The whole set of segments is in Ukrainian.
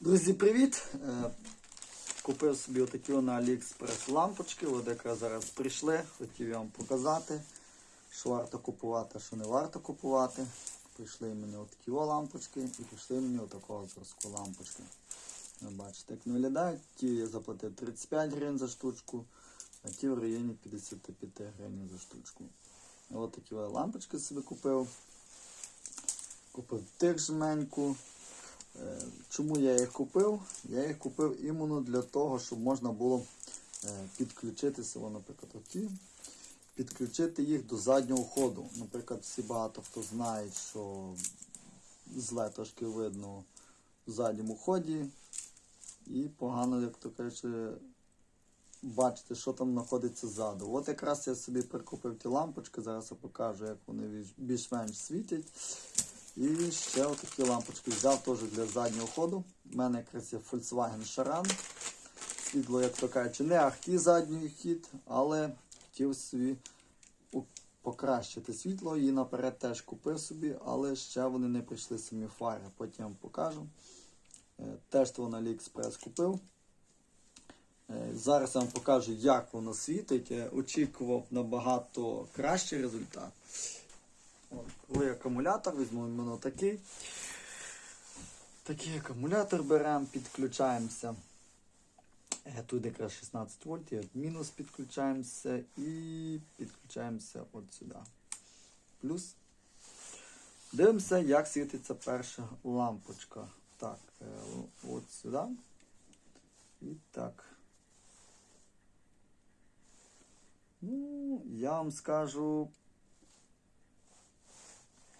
Друзі, привіт! Е, Купив собі отакі на AliExpress лампочки. От якраз зараз прийшли. Хотів вам показати, що варто купувати, а що не варто купувати. Прийшли мені отакі лампочки і прийшли мені отакого зразку лампочки. Ви бачите, як вони виглядають. Ті я заплатив 35 гривень за штучку, а ті в районі 55 гривень за штучку. Ось такі лампочки собі купив. Купив тих жменьку. Чому я їх купив? Я їх купив іменно для того, щоб можна було е, підключитися, наприклад, оті, підключити їх до заднього ходу. Наприклад, всі багато хто знає, що зле трошки видно в задньому ході. І погано, як то каже, бачити, що там знаходиться ззаду. От якраз я собі прикупив ті лампочки, зараз я покажу, як вони більш-менш світять. І ще отакі лампочки взяв теж для заднього ходу. У мене якраз є Volkswagen Charan. Світло, як то кажучи, не ахті задній хід, але хотів собі покращити світло. І наперед теж купив собі, але ще вони не прийшли самі фари. Потім вам покажу. Е, Теж то на AliExpress купив. Е, Зараз я вам покажу, як воно світить. Очікував набагато кращий результат. Коли акумулятор, візьмемо такий. Такий акумулятор беремо, підключаємося. Е, Тут якраз 16 вольт, є мінус підключаємося і підключаємося от сюди. Плюс. Дивимося, як світиться перша лампочка. Так, е, от сюди. І так. Ну, я вам скажу,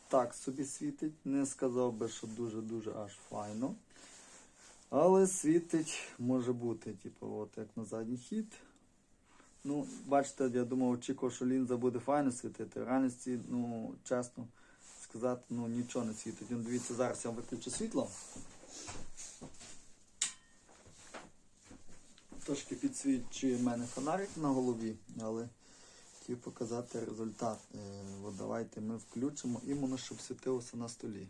так собі світить. Не сказав би, що дуже-дуже аж файно. Але світить може бути, типу, от як на задній хід. Ну, бачите, я думав, очікував, що лінза буде файно світити. В реальності, ну, чесно сказати, ну нічого не світить. Ну, дивіться, зараз я виключу світло. Трошки підсвічує в мене фонарик на голові, але хотів показати результат. Е, от давайте ми включимо іменно, щоб світилося на столі.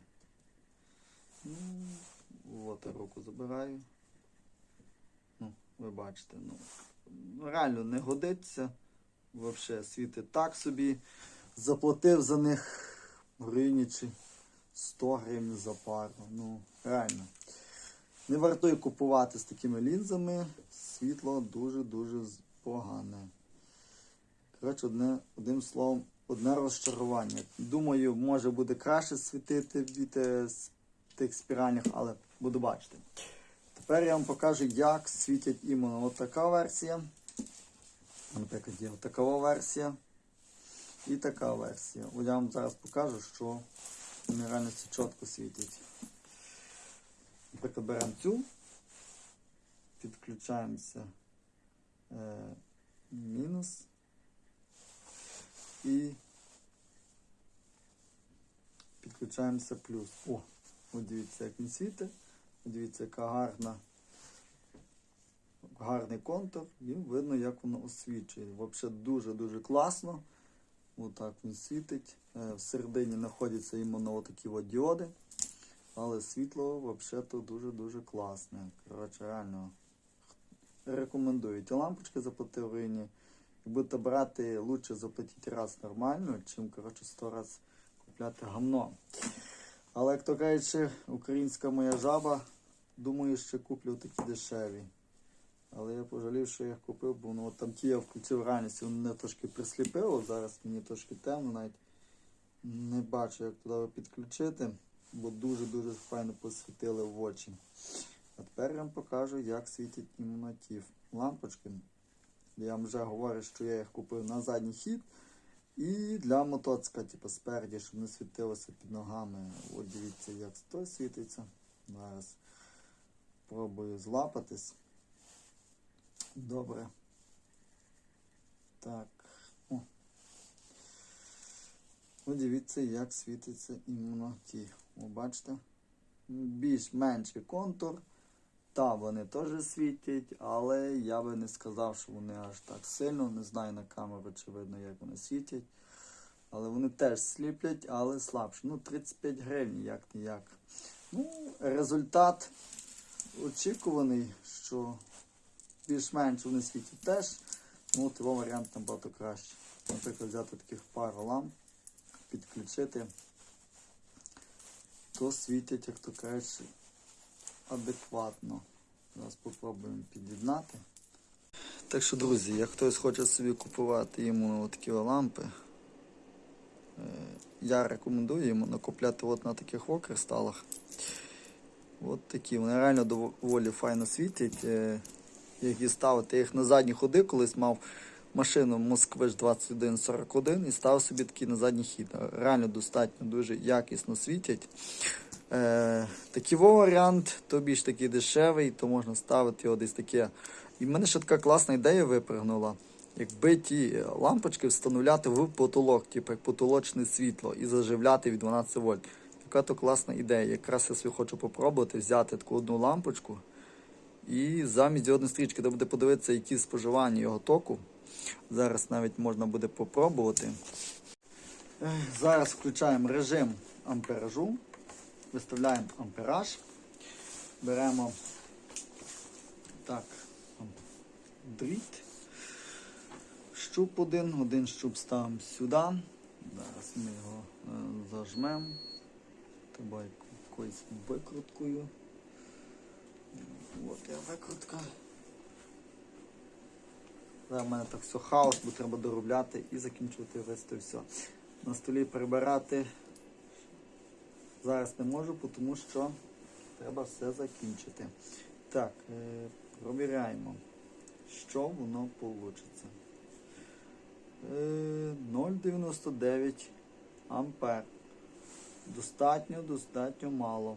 Ну, от руку забираю. Ну, ви бачите, ну, реально не годиться. Взагалі світить так собі. Заплатив за них в районі чи 100 гривень за пару. Ну, реально. Не вартує купувати з такими лінзами. Світло дуже-дуже погане. Коротше, одне, одним словом, одне розчарування. Думаю, може буде краще світити від е, тих спіральних, але буду бачити. Тепер я вам покажу, як світять іменно от така версія. Наприклад, є така версія і така версія. От я вам зараз покажу, що вони реально все чітко світять. Наприклад, беремо цю, підключаємося е, мінус і підключаємося плюс. О, от дивіться, як він світить. Дивіться, яка гарна, гарний контур. І видно, як воно освічує. Взагалі дуже-дуже класно. Отак він світить. Е, Всередині знаходяться іменно отакі от діоди. Але світло взагалі дуже-дуже класне. Коротше, реально рекомендую. Ті лампочки заплатив в районі. Як будете брати, лучше заплатити раз нормально, чим коротше, 100 раз купляти гамно. Але як то кажучи, українська моя жаба, думаю, що куплю такі дешеві. Але я пожалів, що я їх купив, бо ну, от там ті я включив реальність, вони мене трошки присліпило. Зараз мені трошки темно, навіть не бачу, як туди підключити, бо дуже-дуже файно посвітили в очі. А тепер я вам покажу, як світять іменно ті лампочки. Я вам вже говорю, що я їх купив на задній хід. І для мотоцика, типу, спереді, щоб не світилося під ногами. От дивіться, як стой світиться. Зараз пробую злапатись. Добре. Так. О. От дивіться, як світиться іменно ті. О, бачите? Більш-менший контур. Та, вони теж світять, але я би не сказав, що вони аж так сильно. Не знаю на камеру, чи видно, як вони світять. Але вони теж сліплять, але слабше. Ну, 35 гривень, як не як. Ну, результат очікуваний, що більш-менш вони світять теж. Ну, того варіант набагато краще. Наприклад, взяти таких пару ламп, підключити, то світять, як то кажуть, адекватно. Зараз спробуємо під'єднати. Так що, друзі, як хтось хоче собі купувати йому такі лампи, е, я рекомендую йому накупляти от на таких о. От такі. Вони реально доволі файно світять. Е, їх ставити, я їх на задні ходи колись мав машину Москвич 2141 і став собі такий на задній хід. Реально достатньо дуже якісно світять. Е, такий варіант, то більш такий дешевий, то можна ставити його десь таке. І в мене ще така класна ідея випригнула. Якби ті лампочки встановляти в потолок, типу як потолочне світло, і заживляти від 12 вольт. Така то класна ідея. Якраз я собі хочу попробувати взяти таку одну лампочку і замість діодної стрічки, де буде подивитися, які споживання його току. Зараз навіть можна буде попробувати. Зараз включаємо режим амперажу, виставляємо ампераж, беремо так, дріт, щуп один, один щуп ставимо сюди. Зараз ми його е, зажмемо. Треба якоюсь викруткою. От я викрутка. Зараз в мене так все хаос, бо треба доробляти і закінчувати вести все. На столі прибирати зараз не можу, тому що треба все закінчити. Так, е, провіряємо, що воно вийде. Е, 0,99 ампер. Достатньо, достатньо мало.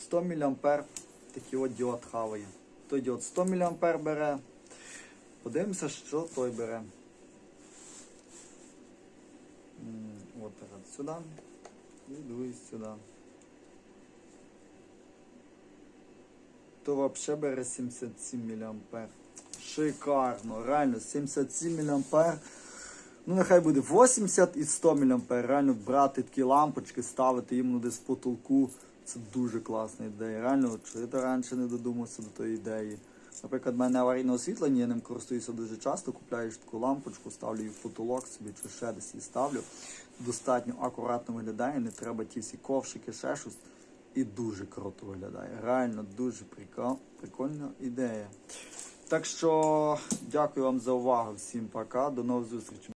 100 мА такий от діод хаває. Той діод 100 мА бере. Подивимося, що той бере. От сюди. І дивись сюди. То взагалі бере 77 мА. Шикарно, реально, 77 мА. Ну, нехай буде 80 і 100 мА. Реально брати такі лампочки, ставити їм десь в потолку. Це дуже класна ідея. Реально, що я раніше не додумався до тої ідеї. Наприклад, в мене аварійне освітлення, я ним користуюся дуже часто, купляю таку лампочку, ставлю її в потолок собі чи ще десь її ставлю. Достатньо акуратно виглядає, не треба ті всі ковшики, ще щось. І дуже круто виглядає. Реально дуже прикол, прикольна ідея. Так що дякую вам за увагу. Всім пока. До нових зустрічей.